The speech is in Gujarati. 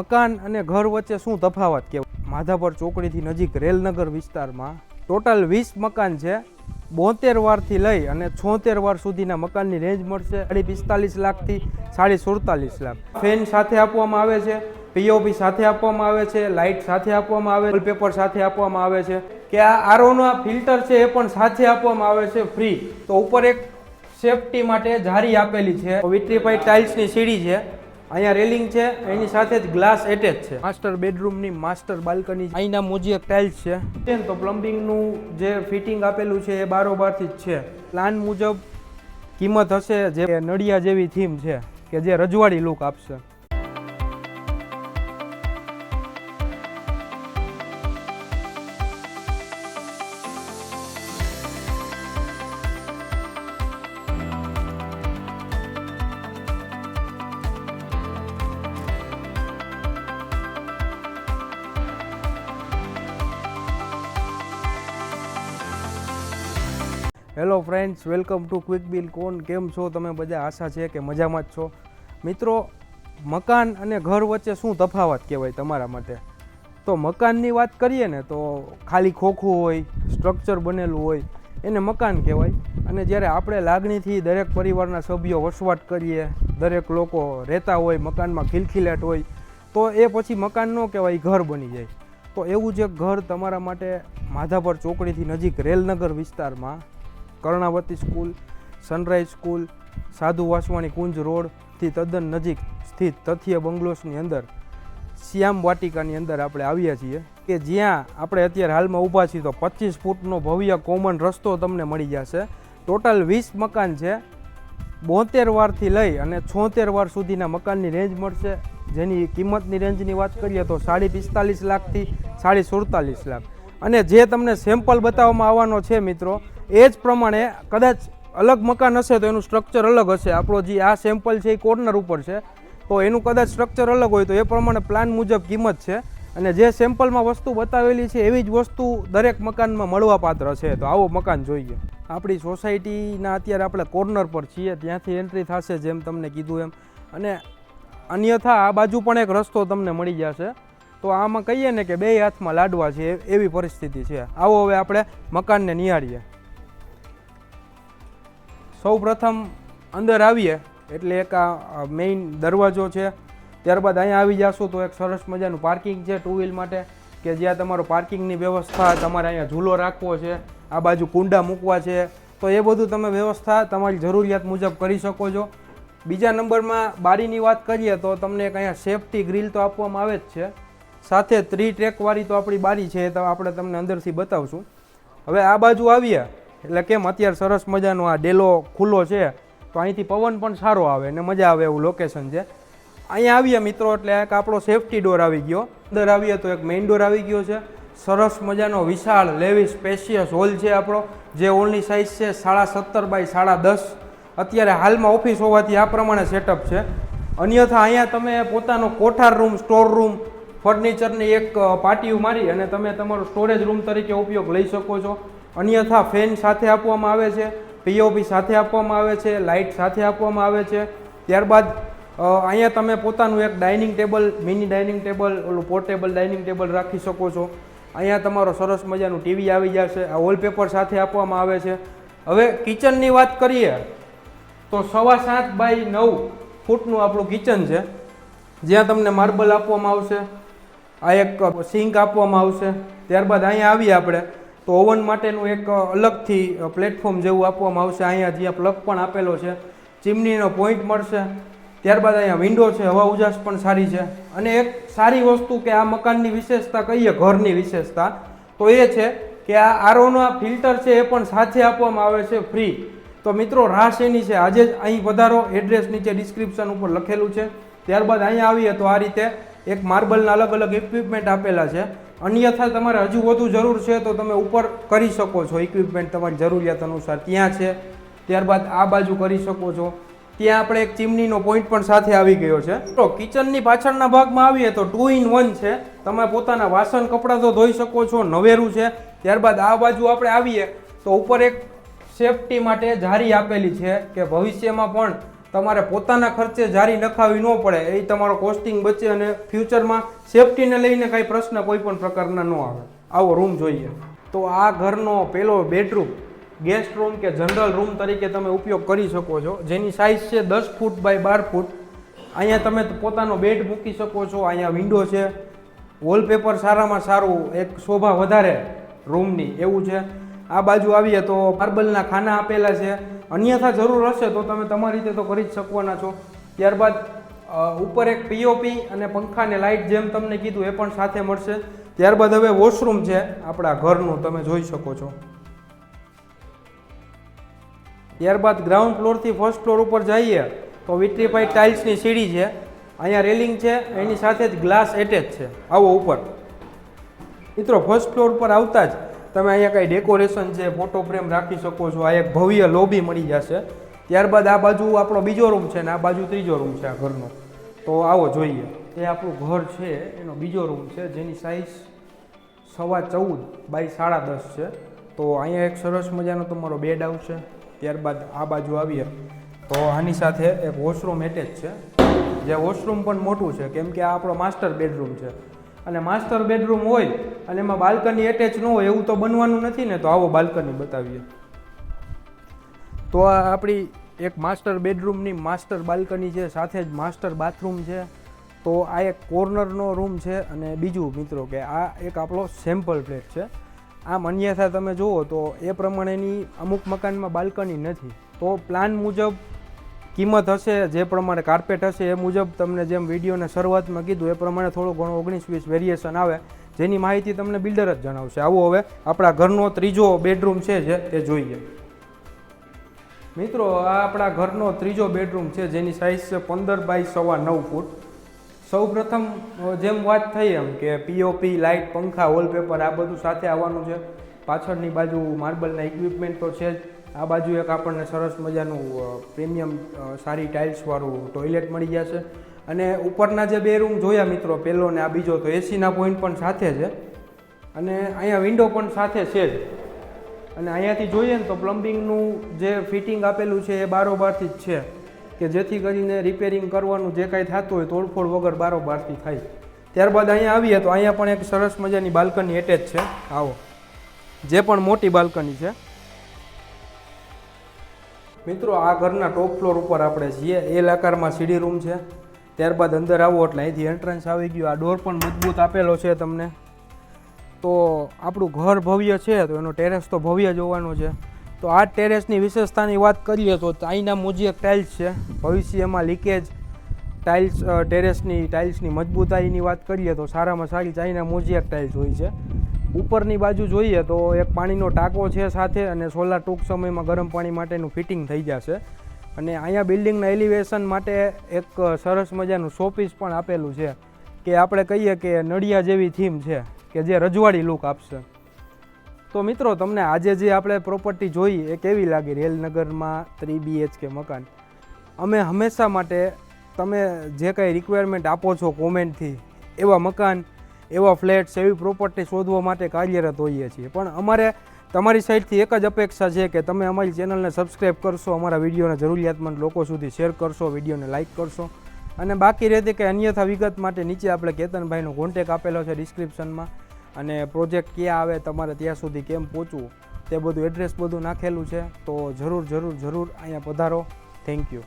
મકાન અને ઘર વચ્ચે શું તફાવત કહેવાય? માધાપર ચોકડીથી નજીક રેલનગર વિસ્તારમાં ટોટલ વીસ મકાન છે. બોતેર વારથી લઈ અને છોતેર વાર સુધીના મકાનની રેન્જ મળશે સાડી પિસ્તાલીસ લાખથી સાડી સુડતાલીસ લાખ. ફેન સાથે આપવામાં આવે છે પીઓપી સાથે આપવામાં આવે છે, લાઇટ સાથે આપવામાં આવે વોલપેપર પેપર સાથે આપવામાં આવે છે. કે આ આરઓના ફિલ્ટર છે એ પણ સાથે આપવામાં આવે છે ફ્રી. તો ઉપર એક સેફટી માટે જારી આપેલી છે. વિટ્રીફાઈ ટાઇલ્સની સીડી છે. અહીંયા રેલિંગ છે, એની સાથે જ ગ્લાસ એટેચ છે. માસ્ટર બેડરૂમની માસ્ટર બાલ્કની અહીંના મોજી ટાઇલ્સ છે. તો પ્લમ્બિંગનું જે ફિટિંગ આપેલું છે એ બારોબારથી જ છે. પ્લાન મુજબ કિંમત હશે જે નડિયા જેવી થીમ છે, કે જે રજવાડી લુક આપશે. Hello friends, welcome to quick bill con. કેમ છો તમે? બધા આશા છે કે મજામાં જ છો. મિત્રો, મકાન અને ઘર વચ્ચે શું તફાવત કહેવાય તમારા માટે? તો મકાનની વાત કરીએ ને, તો ખાલી ખોખું હોય સ્ટ્રક્ચર બનેલું હોય, એને મકાન કહેવાય. અને જ્યારે આપણે લાગણીથી દરેક પરિવારના સભ્યો વસવાટ કરીએ, દરેક લોકો રહેતા હોય, મકાનમાં ખિલખિલાટ હોય, તો એ પછી મકાન ન કહેવાય ઘર બની જાય. તો એવું જ ઘર તમારા માટે માધાપર ચોકડીથી નજીક રેલનગર વિસ્તારમાં કર્ણાવતી સ્કૂલ, સનરાઈઝ સ્કૂલ, સાધુ વાસવાણી કુંજ રોડથી તદ્દન નજીક સ્થિત તથ્ય બંગલોસની અંદર, શ્યામ વાટિકાની અંદર આપણે આવ્યા છીએ કે જ્યાં આપણે અત્યારે હાલમાં ઊભા છીએ તો પચીસ ફૂટનો ભવ્ય કોમન રસ્તો તમને મળી જશે. ટોટલ વીસ મકાન છે. બોતેર વારથી લઈ અને છોતેર વાર સુધીના મકાનની રેન્જ મળશે. જેની કિંમતની રેન્જની વાત કરીએ તો સાડી પિસ્તાલીસ લાખથી સાડી સુડતાલીસ લાખ. અને જે તમને સેમ્પલ બતાવવામાં આવવાનો છે મિત્રો, એ જ પ્રમાણે કદાચ અલગ મકાન હશે તો એનું સ્ટ્રક્ચર અલગ હશે. આપણો જે આ સેમ્પલ છે એ કોર્નર ઉપર છે. તો એનું કદાચ સ્ટ્રક્ચર અલગ હોય તો એ પ્રમાણે પ્લાન મુજબ કિંમત છે. અને જે સેમ્પલમાં વસ્તુ બતાવેલી છે એવી જ વસ્તુ દરેક મકાનમાં મળવાપાત્ર છે. તો આવો મકાન જોઈએ. આપણી સોસાયટીના અત્યારે આપણે કોર્નર પર છીએ. ત્યાંથી એન્ટ્રી થશે જેમ તમને કીધું એમ. અને અન્યથા આ બાજુ પણ એક રસ્તો તમને મળી જશે. તો આમાં કહીએ ને કે બે હાથમાં લાડવા છે એવી પરિસ્થિતિ છે. આવો હવે આપણે મકાનને નિહાળીએ. સૌ પ્રથમ અંદર આવીએ, એટલે એક આ મેઇન દરવાજો છે. ત્યારબાદ અહીંયા આવી જાશો તો એક સરસ મજાનું પાર્કિંગ છે ટુ વ્હીલ માટે, કે જ્યાં તમારો પાર્કિંગની વ્યવસ્થા, તમારે અહીંયા ઝૂલો રાખવો છે, આ બાજુ કુંડા મૂકવા છે. તો એ બધું તમે વ્યવસ્થા તમારી જરૂરિયાત મુજબ કરી શકો છો. બીજા નંબરમાં બારીની વાત કરીએ તો તમને એક અહીંયા સેફટી ગ્રીલ તો આપવામાં આવે જ છે. સાથે ત્રી ટ્રેકવાળી તો આપણી બારી છે એ તો આપણે તમને અંદરથી બતાવશું. હવે આ બાજુ આવીએ, એટલે કેમ અત્યારે સરસ મજાનો આ ડેલો ખુલ્લો છે, તો અહીંથી પવન પણ સારો આવે ને મજા આવે એવું લોકેશન છે. અહીંયા આવીએ મિત્રો, એટલે એક આપણો સેફટી ડોર આવી ગયો. અંદર આવીએ તો એક મેઇન ડોર આવી ગયો છે. સરસ મજાનો વિશાળ લેવી સ્પેશિયસ હોલ છે આપણો, જે હોલની સાઇઝ છે સાડા સત્તર બાય સાડા દસ. અત્યારે હાલમાં ઓફિસ હોવાથી આ પ્રમાણે સેટઅપ છે. અન્યથા અહીંયા તમે પોતાનો કોઠાર રૂમ સ્ટોર રૂમ ફર્નિચરની એક પાટિયું મારી અને તમે તમારો સ્ટોરેજ રૂમ તરીકે ઉપયોગ લઈ શકો છો. અન્યથા ફેન સાથે આપવામાં આવે છે પીઓપી સાથે આપવામાં આવે છે, લાઇટ સાથે આપવામાં આવે છે. ત્યારબાદ અહીંયા તમે પોતાનું એક dining table mini dining table ઓલું પોર્ટેબલ ડાઇનિંગ ટેબલ રાખી શકો છો. અહીંયા તમારો સરસ મજાનું ટીવી આવી જશે, આ વોલપેપર સાથે આપવામાં આવે છે. હવે કિચનની વાત કરીએ, તો સવા સાત બાય નવ ફૂટનું આપણું કિચન છે. જ્યાં તમને માર્બલ આપવામાં આવશે. આ એક સિંક આપવામાં આવશે. ત્યારબાદ અહીંયા આવીએ આપણે. તો ઓવન માટેનું એક અલગથી પ્લેટફોર્મ જેવું આપવામાં આવશે. અહીંયા જ્યાં પ્લગ પણ આપેલો છે. ચીમનીનો પોઈન્ટ મળશે. ત્યારબાદ અહીંયા વિન્ડો છે. હવા ઉજાસ પણ સારી છે. અને એક સારી વસ્તુ કે આ મકાનની વિશેષતા કહીએ, ઘરની વિશેષતા, તો એ છે કે આ આરઓના ફિલ્ટર છે એ પણ સાથે આપવામાં આવે છે ફ્રી. તો મિત્રો, રાશ એની છે. આજે જ અહીં વધારો. એડ્રેસ નીચે ડિસ્ક્રિપ્શન ઉપર લખેલું છે. ત્યારબાદ અહીંયા આવીએ તો આ રીતે એક માર્બલના અલગ અલગ ઇક્વિપમેન્ટ આપેલા છે. અન્યથા તમારે હજુ વધુ જરૂર છે તો તમે ઉપર કરી શકો છો. ઇક્વિપમેન્ટ તમારી જરૂરિયાત અનુસાર ત્યાં છે. ત્યારબાદ આ બાજુ કરી શકો છો. ત્યાં આપણે એક ચીમનીનો પોઈન્ટ પણ સાથે આવી ગયો છે. તો કિચનની પાછળના ભાગમાં આવીએ તો ટુ ઇન વન છે. તમે પોતાના વાસણ, કપડાં તો ધોઈ શકો છો, નવેરું છે. ત્યારબાદ આ બાજુ આપણે આવીએ તો ઉપર એક સેફટી માટે જારી આપેલી છે કે ભવિષ્યમાં પણ તમારે પોતાના ખર્ચે જારી નખાવી ન પડે, એ તમારો કોસ્ટિંગ બચે અને ફ્યુચરમાં સેફટીને લઈને કાંઈ પ્રશ્ન કોઈ પણ પ્રકારના ન આવે. આવો રૂમ જોઈએ. તો આ ઘરનો પેલો બેડરૂમ ગેસ્ટ રૂમ કે જનરલ રૂમ તરીકે તમે ઉપયોગ કરી શકો છો. જેની સાઇઝ છે દસ ફૂટ બાય બાર ફૂટ અહીંયા તમે પોતાનો બેડ મૂકી શકો છો. અહીંયા વિન્ડો છે. વોલપેપર સારામાં સારું, એક શોભા વધારે રૂમની એવું છે. આ બાજુ આવીએ તો માર્બલના ખાના આપેલા છે. અન્યથા જરૂર હશે તો તમે તમારી રીતે તો કરી જ શકવાના છો. ત્યારબાદ ઉપર એક પીઓપી અને પંખાને લાઇટ જેમ તમને કીધું એ પણ સાથે મળશે. ત્યારબાદ હવે વોશરૂમ છે આપણા ઘરનું, તમે જોઈ શકો છો. ત્યારબાદ ગ્રાઉન્ડ ફ્લોરથી ફર્સ્ટ ફ્લોર ઉપર જઈએ તો વિટ્રીફાઈડ ટાઇલ્સની સીડી છે. અહીંયા રેલિંગ છે, એની સાથે જ ગ્લાસ એટેચ છે, આવો ઉપર. મિત્રો, ફર્સ્ટ ફ્લોર પર આવતા જ તમે અહીંયા કાંઈ ડેકોરેશન છે ફોટો ફ્રેમ રાખી શકો છો, આ એક ભવ્ય લોબી મળી જશે. ત્યારબાદ આ બાજુ આપણો બીજો રૂમ છે ને આ બાજુ ત્રીજો રૂમ છે આ ઘરનો. તો આવો જોઈએ. એ આપણું ઘર છે, એનો બીજો રૂમ છે, જેની સાઇઝ સવા ચૌદ બાય સાડા દસ છે. તો અહીંયા એક સરસ મજાનો તમારો બેડ આવશે. ત્યારબાદ આ બાજુ આવીએ. તો આની સાથે એક વોશરૂમ એટેચ છે. જે વોશરૂમ પણ મોટું છે, કેમ કે આ આપણો માસ્ટર બેડરૂમ છે. અને માસ્ટર બેડરૂમ હોય, અને એમાં બાલ્કની એટેચ ન હોય, એવું તો બનવાનું નથી ને, તો આવો બાલ્કની બતાવીએ. તો આ આપણી એક માસ્ટર બેડરૂમની માસ્ટર બાલ્કની છે, સાથે જ માસ્ટર બાથરૂમ છે. તો આ એક કોર્નરનો રૂમ છે, અને બીજું મિત્રો કે આ એક આપણો સેમ્પલ ફ્લેટ છે. આમ અન્યથા તમે જુઓ તો એ પ્રમાણેની અમુક મકાનમાં બાલ્કની નથી. તો પ્લાન મુજબ કિંમત હશે, જે પ્રમાણે કાર્પેટ હશે, એ મુજબ તમને જેમ વિડીયોને શરૂઆતમાં કીધું, એ પ્રમાણે થોડું ઘણું ઓગણીસ વીસ વેરિએશન આવે. જેની માહિતી તમને બિલ્ડર જ જણાવશે. આવો હવે આપણા ઘરનો ત્રીજો બેડરૂમ છે જે, તે જોઈએ. મિત્રો, આ આપણા ઘરનો ત્રીજો બેડરૂમ છે, જેની સાઇઝ છે પંદર બાય સવા નવ ફૂટ. સૌ પ્રથમ જેમ વાત થઈ એમ કે પીઓપી લાઇટ પંખા વોલપેપર આ બધું સાથે આવવાનું છે. પાછળની બાજુ માર્બલના ઇક્વિપમેન્ટ તો છે જ. આ બાજુ એક આપણને સરસ મજાનું પ્રીમિયમ સારી ટાઇલ્સવાળું ટોયલેટ મળી જશે. અને ઉપરના જે બે રૂમ જોયા મિત્રો પહેલો ને આ બીજો, તો એસીના પોઈન્ટ પણ સાથે છે. અને અહીંયા વિન્ડો પણ સાથે છે જ. અને અહીંયાથી જોઈએ ને તો પ્લમ્બિંગનું જે ફિટિંગ આપેલું છે એ બારોબારથી જ છે. કે જેથી કરીને રિપેરિંગ કરવાનું જે કાંઈ થતું હોય, તોડફોડ વગર બારોબારથી થાય. ત્યારબાદ અહીંયા આવીએ તો અહીંયા પણ એક સરસ મજાની બાલ્કની એટેચ છે. આવો. જે પણ મોટી બાલ્કની છે. મિત્રો, આ ઘરના ટોપ ફ્લોર ઉપર આપણે છીએ. એલ આકારમાં સીડી રૂમ છે. ત્યારબાદ અંદર આવો એટલે અહીંથી એન્ટ્રન્સ આવી ગયું. આ ડોર પણ મજબૂત આપેલો છે તમને. તો આપણું ઘર ભવ્ય છે, તો એનો ટેરેસ તો ભવ્ય જોવાનો છે. તો આ ટેરેસની વિશેષતાની વાત કરીએ તો ચાઈના મોજીએક ટાઇલ્સ છે. ભવિષ્યમાં લીકેજ ટાઇલ્સ ટેરેસની ટાઇલ્સની મજબૂતાઈની વાત કરીએ તો સારામાં સારી ચાઇના મોજીએક ટાઇલ્સ હોય છે. ઉપરની બાજુ જોઈએ તો એક પાણીનો ટાંકો છે સાથે અને સોલાર ટૂંક સમયમાં ગરમ પાણી માટેનું ફિટિંગ થઈ જશે. અને અહીંયા બિલ્ડિંગના એલિવેશન માટે એક સરસ મજાનું શોપીસ પણ આપેલું છે કે આપણે કહીએ કે નડિયા જેવી થીમ છે કે જે રજવાડી લુક આપશે. તો મિત્રો, તમને આજે જે આપણે પ્રોપર્ટી જોઈ એ કેવી લાગી? રેલનગરમાં થ્રી બીએચકે મકાન. અમે હંમેશા માટે તમે જે કંઈ રિક્વાયરમેન્ટ આપો છો કોમેન્ટથી એવા મકાન એવા ફ્લેટ્સ, એવી પ્રોપર્ટી શોધવા માટે કાર્યરત હોઈએ છીએ. પણ અમારે તમારી સાઈડથી એક જ અપેક્ષા છે કે તમે અમારી ચેનલને સબસ્ક્રાઈબ કરશો, અમારા વિડીયોને જરૂરિયાતમંદ લોકો સુધી શેર કરશો, વિડીયોને લાઇક કરશો. અને બાકી રહેતી કે અન્યથા વિગત માટે નીચે આપણે કેતનભાઈનો કોન્ટેક આપેલો છે ડિસ્ક્રિપ્શનમાં અને પ્રોજેક્ટ ક્યાં આવે, તમારે ત્યાં સુધી કેમ પહોંચવું, તે બધું એડ્રેસ બધું નાખેલું છે. તો જરૂર જરૂર જરૂર અહીંયા પધારો. Thank you